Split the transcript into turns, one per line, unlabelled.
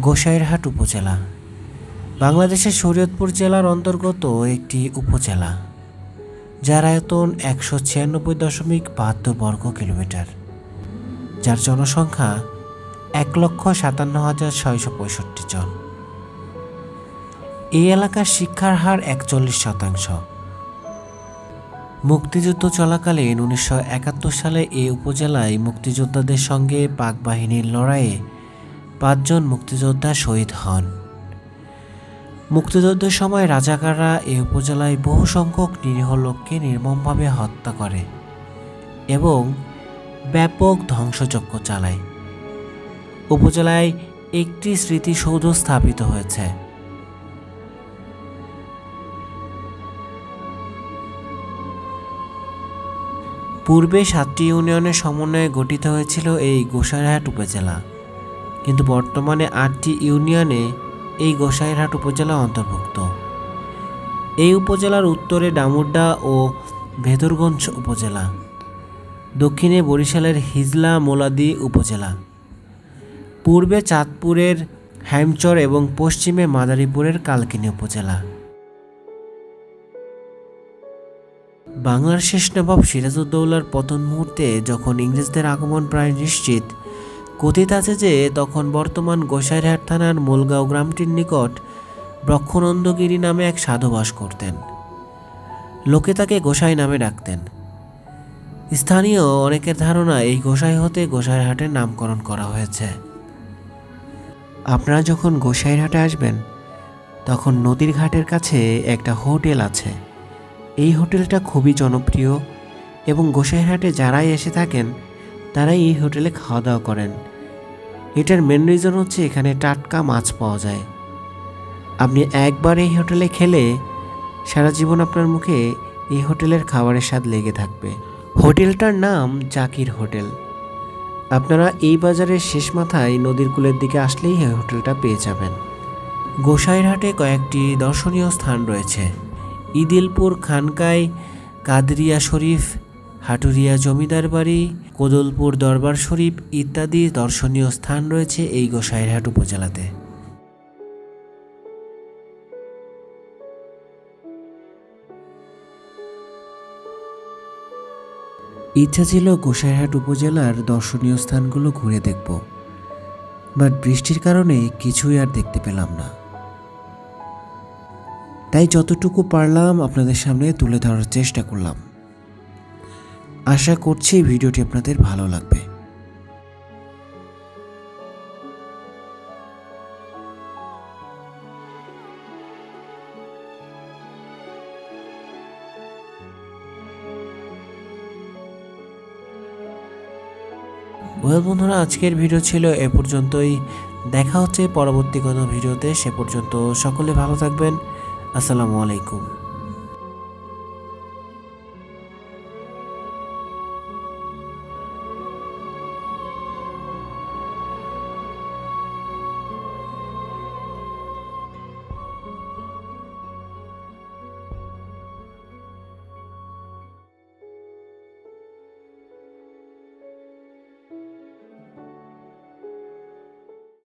গোসাইরহাট উপজেলা। বাংলাদেশের শরীয়তপুর জেলার অন্তর্গত একটি উপজেলা, যার আয়তন একশো ছিয়ানব্বই দশমিক বাহাত্তর বর্গ কিলোমিটার, যার জনসংখ্যা এক লক্ষ সাতান্ন হাজার ছয়শো পঁয়ষট্টি জন। এই এলাকার শিক্ষার হার একচল্লিশ শতাংশ। মুক্তিযুদ্ধ চলাকালীন উনিশশো একাত্তর সালে এই উপজেলায় মুক্তিযোদ্ধাদের সঙ্গে পাক বাহিনীর লড়াইয়ে পাঁচজন মুক্তিযোদ্ধা শহীদ হন। মুক্তিযুদ্ধের সময় রাজাকাররা এই উপজেলায় বহু সংখ্যক নিরীহ লোককে নির্মমভাবে হত্যা করে এবং ব্যাপক ধ্বংসযজ্ঞ চালায়। উপজেলায় একটি স্মৃতিসৌধ স্থাপিত হয়েছে। পূর্বে সাতটি ইউনিয়নের সমন্বয়ে গঠিত হয়েছিল এই গোসাইরহাট উপজেলা। কিন্তু বর্তমানে আটটি ইউনিয়নে এই গোসাইরহাট উপজেলা অন্তর্ভুক্ত। এই উপজেলার উত্তরে ডামুড্ডা ও ভেদরগঞ্জ উপজেলা। দক্ষিণে বরিশালের হিজলা মোলাদি উপজেলা। পূর্বে চাঁদপুরের হ্যামচর এবং পশ্চিমে মাদারীপুরের কালকিনি উপজেলা। বাংলার শেষ নবাব সিরাজউদ্দৌলার পতন মুহূর্তে যখন ইংরেজদের আগমন প্রায় নিশ্চিত কথিত আছে যে তখন বর্তমান গোসাইরহাট থানার মোলগাঁও গ্রামটির নিকট ব্রক্ষনন্দগিরি নামে এক সাধু বাস করতেন। লোকে তাকে গোসাই নামে ডাকতেন। স্থানীয় অনেকের ধারণা এই গোসাই হতে গোসাইরহাটের নামকরণ করা হয়েছে। আপনারা যখন গোসাইরহাটে আসবেন, তখন নদীর ঘাটের কাছে একটা হোটেল আছে। এই হোটেলটা খুবই জনপ্রিয় এবং গোসাইরহাটে যারাই এসে থাকেন, তারাই এই হোটেলে খাওয়া দাওয়া করেন। এটার মেন রিজন হচ্ছে এখানে টাটকা মাছ পাওয়া যায়। আপনি একবার এই হোটেলে খেলে সারা জীবন আপনার মুখে এই হোটেলের খাবারের স্বাদ লেগে থাকবে। হোটেলটার নাম জাকির হোটেল। আপনারা এই বাজারের শেষ মাথায় নদীর কূলের দিকে আসলেই এই হোটেলটা পেয়ে যাবেন। গোসাইরহাটে কয়েকটি দর্শনীয় স্থান রয়েছে। ইদিলপুর খানকায় কাদরিয়া শরীফ হাটুরিয়া জমিদার বাড়ি, কোদলপুর দরবার শরীফ ইত্যাদি দর্শনীয় স্থান রয়েছে এই গোসাইরহাট উপজেলাতে। ইচ্ছা ছিল গোসাইরহাট উপজেলার দর্শনীয় স্থানগুলো ঘুরে দেখব, বাট বৃষ্টির কারণে কিছুই আর দেখতে পেলাম না। তাই যতটুকু পারলাম আপনাদের সামনে তুলে ধরার চেষ্টা করলাম। আশা করছি এই ভিডিওটি আপনাদের ভালো লাগবে। ওয়েল বন্ধুরা, আজকের ভিডিও ছিল এ পর্যন্তই। দেখা হচ্ছে পরবর্তী কোনো ভিডিওতে, সে পর্যন্ত সকলে ভালো থাকবেন। আসসালামু আলাইকুম।